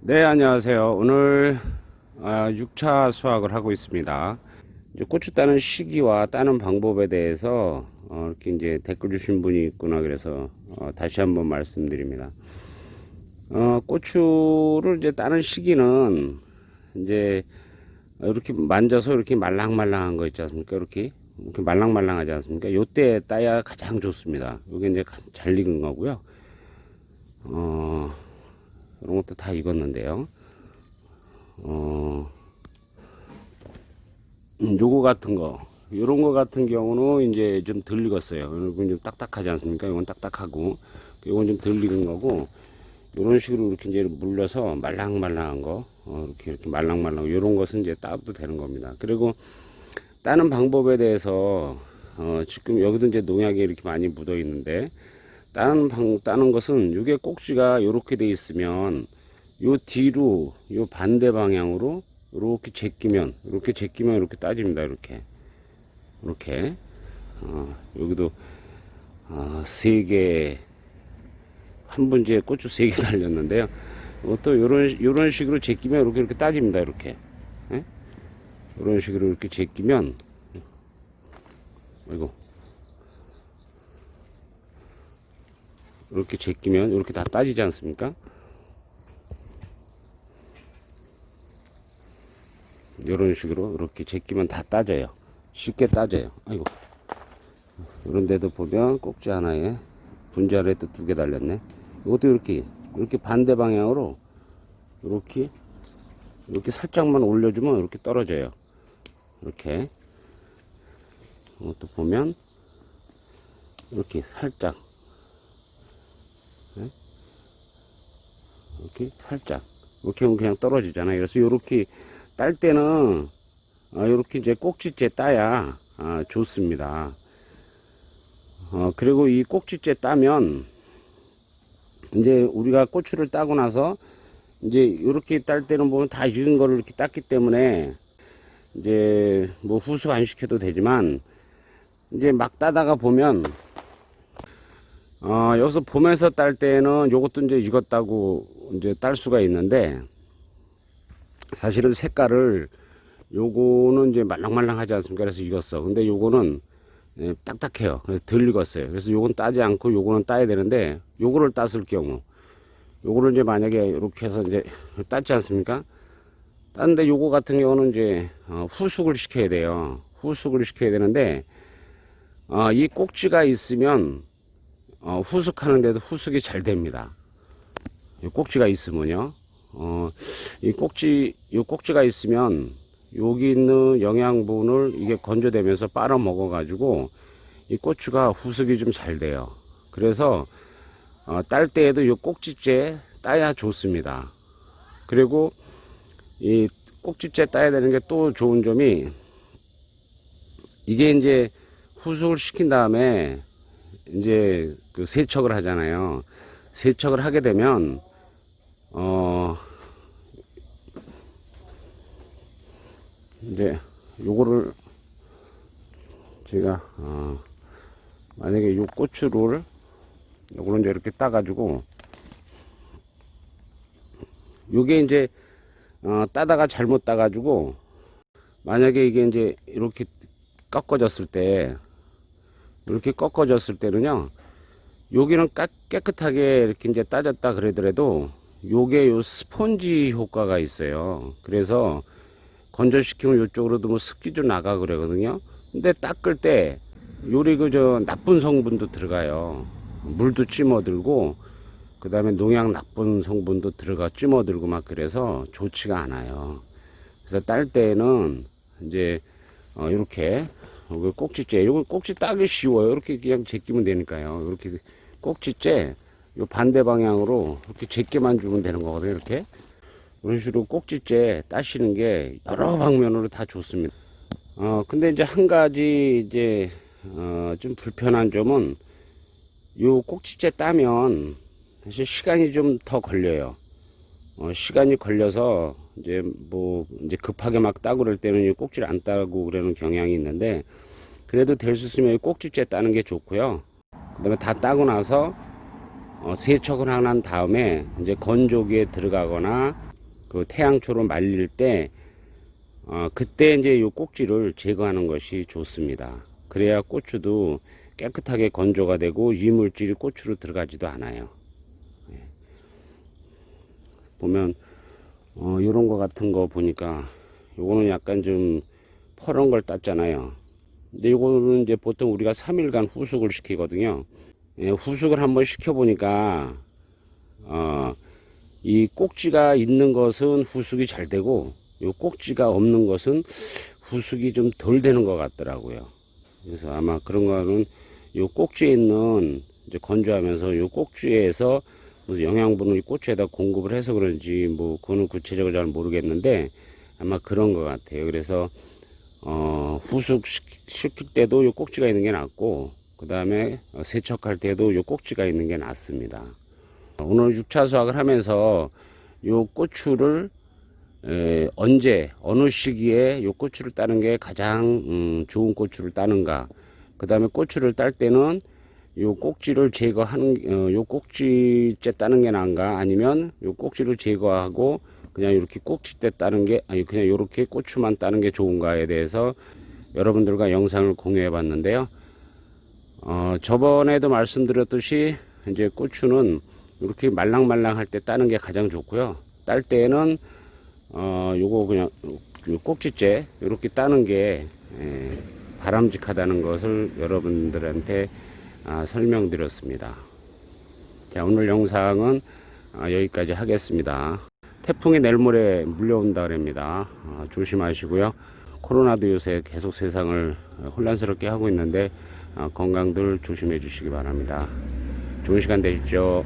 네, 안녕하세요. 오늘 아, 6차 수확을 하고 있습니다. 고추 따는 시기와 따는 방법에 대해서 어, 이렇게 이제 댓글 주신 분이 있구나 그래서 어, 다시 한번 말씀드립니다. 어, 고추를 이제 따는 시기는 이제 이렇게 만져서 이렇게 말랑말랑한 거 있지 않습니까? 이렇게 이렇게 말랑말랑하지 않습니까? 요때 따야 가장 좋습니다. 이게 이제 가- 잘 익은 거고요. 어, 이런 것도 다 익었는데요. 어, 음, 요거 같은 거, 요런 거 같은 경우는 이제 좀 덜 익었어요. 이건 좀 딱딱하지 않습니까? 이건 딱딱하고, 요건 좀 덜 익은 거고, 요런 식으로 이렇게 이제 물려서 말랑말랑한 거, 어, 이렇게 이렇게 말랑말랑, 요런 것은 이제 따도 되는 겁니다. 그리고 따는 방법에 대해서, 어, 지금 여기도 이제 농약이 이렇게 많이 묻어 있는데, 따는 방, 따는 것은 요게 꼭지가 요렇게 돼 있으면 요 뒤로 요 반대 방향으로 이렇게 제끼면 이렇게 제끼면 이렇게 따집니다 이렇게. 이렇게. 어, 여기도 어, 세개 한 분지에 고추 세 개 달렸는데요. 어, 또 요런 요런 식으로 제끼면 이렇게 이렇게 따집니다 이렇게. 예? 이런 식으로 이렇게 제끼면 아이고 이렇게 제끼면 이렇게 다 따지지 않습니까? 이런 식으로 이렇게 제끼면 다 따져요. 쉽게 따져요. 아이고. 이런 데도 보면 꼭지 하나에 아래 또두 개 달렸네. 이것도 이렇게 이렇게 반대 방향으로 이렇게 이렇게 살짝만 올려주면 이렇게 떨어져요. 이렇게 이것도 보면 이렇게 살짝 이렇게 살짝 이렇게 하면 그냥 떨어지잖아요. 그래서 이렇게 딸 때는 이렇게 이제 꼭지째 따야 아, 좋습니다. 어, 그리고 이 꼭지째 따면 이제 우리가 고추를 따고 나서 이제 이렇게 딸 때는 보면 다 익은 거를 이렇게 땄기 때문에 이제 뭐 후숙 안 시켜도 되지만 이제 막 따다가 보면 어, 여기서 봄에서 딸 때는 요것도 이제 익었다고 이제 딸 수가 있는데 사실은 색깔을 요거는 이제 말랑말랑하지 않습니까? 그래서 익었어. 근데 요거는 예, 딱딱해요. 그래서 덜 익었어요. 그래서 요건 따지 않고 요거는 따야 되는데 요거를 땄을 경우 요거를 이제 만약에 이렇게 해서 이제 땄지 않습니까? 땄는데 요거 같은 경우는 이제 어, 후숙을 시켜야 돼요. 후숙을 시켜야 되는데 어, 이 꼭지가 있으면 어, 후숙하는데도 후숙이 잘 됩니다. 이 꼭지가 있으면요. 어, 이 꼭지, 이 꼭지가 있으면 여기 있는 영양분을 이게 건조되면서 빨아 먹어가지고 이 고추가 후숙이 좀 잘 돼요. 그래서 어, 딸 때에도 이 꼭지째 따야 좋습니다. 그리고 이 꼭지째 따야 되는 게 또 좋은 점이 이게 이제 후숙을 시킨 다음에 이제 그 세척을 하잖아요. 세척을 하게 되면 어 이제 요거를 제가 어 만약에 요 고추를 요거를 이제 이렇게 따가지고 요게 이제 어 따다가 잘못 따가지고 만약에 이게 이제 이렇게 꺾어졌을 때 이렇게 꺾어졌을 때는요 여기는 까- 깨끗하게 이렇게 이제 따졌다 그러더라도 요게 요 스펀지 효과가 있어요. 그래서 건조시키면 요쪽으로도 뭐 습기 좀 나가 그러거든요. 근데 닦을 때 요리 그 저 나쁜 성분도 들어가요. 물도 찜어들고 그 다음에 농약 나쁜 성분도 들어가 찜어들고 막 그래서 좋지가 않아요. 그래서 딸 때는 이제 어 이렇게 요거 꼭지째. 요거 꼭지 따기 쉬워요. 이렇게 그냥 제끼면 되니까요. 이렇게 꼭지째 요 반대 방향으로 이렇게 제끼만 주면 되는 거거든요 이렇게. 이런 식으로 꼭지째 따시는 게 여러 방면으로 다 좋습니다. 어 근데 이제 한 가지 이제 어 좀 불편한 점은 요 꼭지째 따면 사실 시간이 좀 더 걸려요. 어, 시간이 걸려서 이제 뭐 이제 급하게 막 따고 그럴 때는 이 꼭지를 안 따고 그러는 경향이 있는데 그래도 될 수 있으면 이 꼭지째 따는 게 좋고요. 그다음에 다 따고 나서 어, 세척을 하고 난 다음에 이제 건조기에 들어가거나 그 태양초로 말릴 때 어, 그때 이제 요 꼭지를 제거하는 것이 좋습니다. 그래야 고추도 깨끗하게 건조가 되고 이물질이 고추로 들어가지도 않아요. 예. 보면 어, 요런 거 같은 거 보니까 요거는 약간 좀 퍼런 걸 땄잖아요. 근데 요거는 이제 보통 우리가 3일간 후숙을 시키거든요. 예, 후숙을 한번 시켜보니까, 어, 이 꼭지가 있는 것은 후숙이 잘 되고, 요 꼭지가 없는 것은 후숙이 좀 덜 되는 것 같더라고요. 그래서 아마 그런 거는 요 꼭지에 있는, 이제 건조하면서 요 꼭지에서 영양분을 이 고추에다 공급을 해서 그런지, 뭐, 그거는 구체적으로 잘 모르겠는데, 아마 그런 것 같아요. 그래서, 어, 후숙 시킬 때도 요 꼭지가 있는 게 낫고, 그 다음에 세척할 때도 요 꼭지가 있는 게 낫습니다. 오늘 6차 수확을 하면서 요 고추를 에, 언제, 어느 시기에 요 고추를 따는 게 가장 음, 좋은 고추를 따는가. 그 다음에 고추를 딸 때는 요 꼭지를 제거하는, 어, 요 꼭지째 따는 게 나은가 아니면 요 꼭지를 제거하고 그냥 이렇게 꼭지때 따는 게, 아니, 그냥 이렇게 고추만 따는 게 좋은가에 대해서 여러분들과 영상을 공유해 봤는데요. 어, 저번에도 말씀드렸듯이 이제 고추는 이렇게 말랑말랑할 때 따는 게 가장 좋고요. 딸 때는 어, 요거 그냥 요 꼭지째 이렇게 따는 게 에, 바람직하다는 것을 여러분들한테 아, 설명드렸습니다. 자, 오늘 영상은 아, 여기까지 하겠습니다. 태풍이 내일 모레 물려온다 그럽니다. 아, 조심하시고요. 코로나도 요새 계속 세상을 혼란스럽게 하고 있는데 아, 건강들 조심해 주시기 바랍니다. 좋은 시간 되십시오.